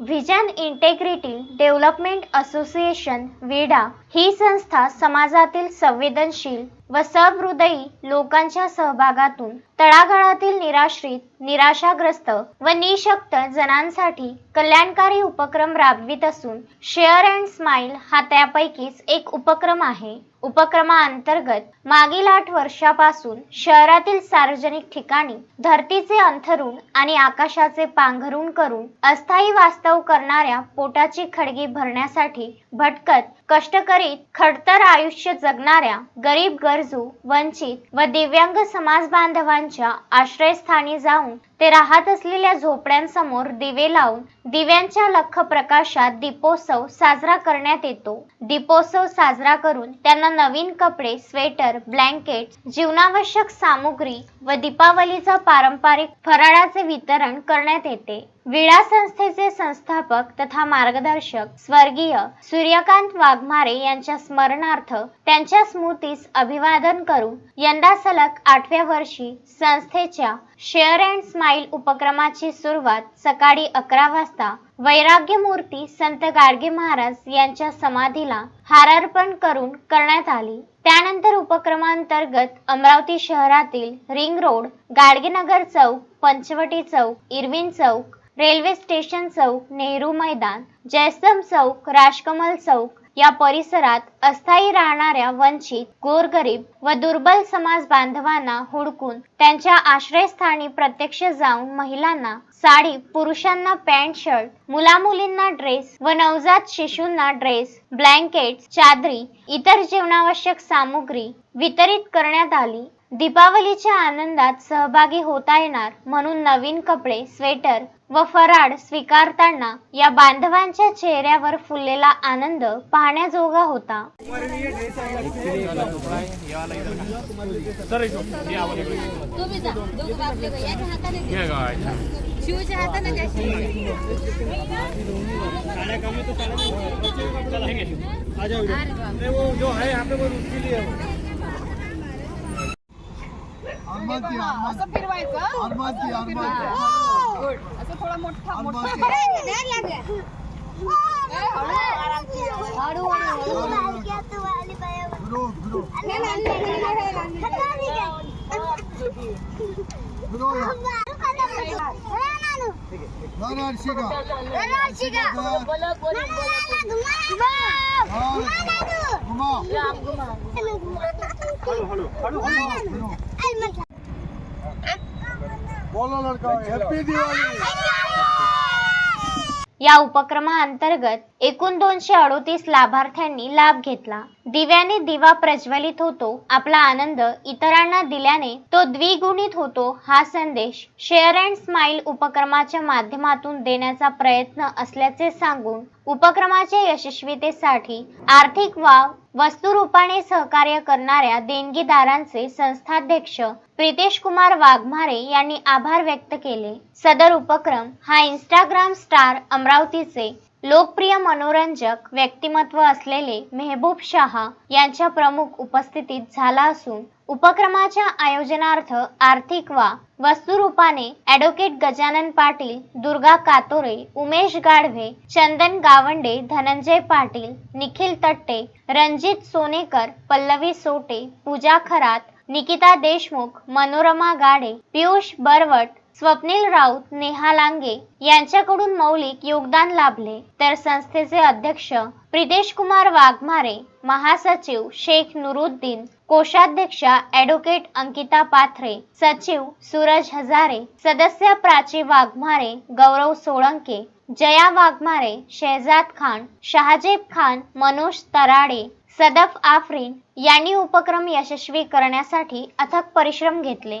Vision integrity development association विडा ही संस्था समाजातील संवेदनशील व सहृदयी लोकांच्या सहभागातून तळागाळातील निराश्रित निराशाग्रस्त व निशक्त जणांसाठी कल्याणकारी उपक्रम राबवित असून शेअर अँड स्माइल हा त्यापैकीच एक उपक्रम आहे. उपक्रमाअंतर्गत मागील आठ वर्षापासून शहरातील सार्वजनिक ठिकाणी धरतीचे अंथरुण आणि आकाशाचे पांघरून करून अस्थायी वास्तव करणाऱ्या पोटाची खडगी भरण्यासाठी भटकत कष्ट करीत खडतर आयुष्य जगणाऱ्या गरीब गरजू वंचित व दिव्यांग समाज बांधवांच्या आश्रयस्थानी जाऊन ते राहत असलेल्या झोपड्यांसमोर दिवे लावून दिव्यांच्या लख प्रकाशात दीपोत्सव साजरा करण्यात येतो. दीपोत्सव साजरा करून त्यांना नवीन कपडे स्वेटर ब्लँकेट जीवनावश्यक सामुग्री व दीपावलीचा पारंपरिक फराळाचे वितरण करण्यात येते. विळा संस्थेचे संस्थापक तथा मार्गदर्शक स्वर्गीय सूर्यकांत वाघमारे यांच्या स्मरणार्थ त्यांच्या स्मृतीस अभिवादन करून यंदा सलग आठव्या वर्षी संस्थेच्या शेअर अँड स्माइल उपक्रमाची सुरुवात सकाळी अकरा वाजता वैराग्य मूर्ती संत गाडगे महाराज यांच्या समाधीला हारार्पण करून करण्यात आली. त्यानंतर उपक्रमांतर्गत अमरावती शहरातील ring road Gadgenagar Chowk Panchavati Chowk Irwin Chowk railway station Chowk Nehru Maidan Jaistambh Chowk Rajkamal चौक या परिसरात अस्थायी राहणाऱ्या वंचित गोरगरीब व दुर्बल समाज बांधवांना हुडकून त्यांच्या आश्रयस्थानी प्रत्यक्ष जाऊन महिलांना साडी पुरुषांना पॅन्ट शर्ट मुलामुलींना ड्रेस व नवजात शिशूंना ड्रेस ब्लँकेट चादरी इतर जीवनावश्यक सामुग्री वितरित करण्यात आली. दीपावलीच्या आनंदात सहभागी होता येणार म्हणून नवीन कपडे स्वेटर व फराळ स्वीकारताना या बांधवांच्या चेहऱ्यावर फुललेला आनंद पाहण्याजोगा होता. जा की अरमान असं फिरवायचं अरमान की अरमान की गुड असं थोडा मोठा अरमान मोठा की हळू हळू गुरु गुरु बोलो लड़का या उपक्रमाअंतर्गत एकूण दोनशे अडोतीस लाभार्थ्यांनी लाभ घेतला. दिव्याने दिवा प्रज्वलित होतो आपला आनंद इतरांना दिल्याने तो द्विगुणित होतो हा संदेश शेअर अँड स्माइल उपक्रमाच्या माध्यमातून देण्याचा प्रयत्न असल्याचे सांगून उपक्रमाच्या यशस्वीतेसाठी आर्थिक वाव वस्तुरूपाने सहकार्य करणाऱ्या देणगीदारांचे संस्थाध्यक्ष प्रितेश कुमार वाघमारे यांनी आभार व्यक्त केले. सदर उपक्रम हा इंस्टाग्राम स्टार अमरावतीचे लोकप्रिय मनोरंजक व्यक्तिमत्व असलेले मेहबूब शहा यांच्या प्रमुख उपस्थितीत झाला असून उपक्रमाच्या आयोजनार्थ आर्थिक वा वस्तुरूपाने ॲडव्होकेट गजानन पाटील दुर्गा कातोरे उमेश गाढवे चंदन गावंडे धनंजय पाटील निखिल तट्टे रणजित सोनेकर पल्लवी सोटे पूजा खरात निकिता देशमुख मनोरमा गाडे पियुष बरवट स्वप्नील राऊत नेहा लांगे यांच्याकडून मौलिक योगदान लाभले. तर संस्थेचे अध्यक्ष प्रितेश कुमार वाघमारे महासचिव शेख नुरुद्दीन कोषाध्यक्षा ॲडव्होकेट अंकिता पाथरे सचिव सूरज हजारे सदस्य प्राची वाघमारे गौरव सोळंके जया वाघमारे शहजाद खान शहाजेब खान मनोज तराडे सदफ आफ्रिन यांनी उपक्रम यशस्वी करण्यासाठी अथक परिश्रम घेतले.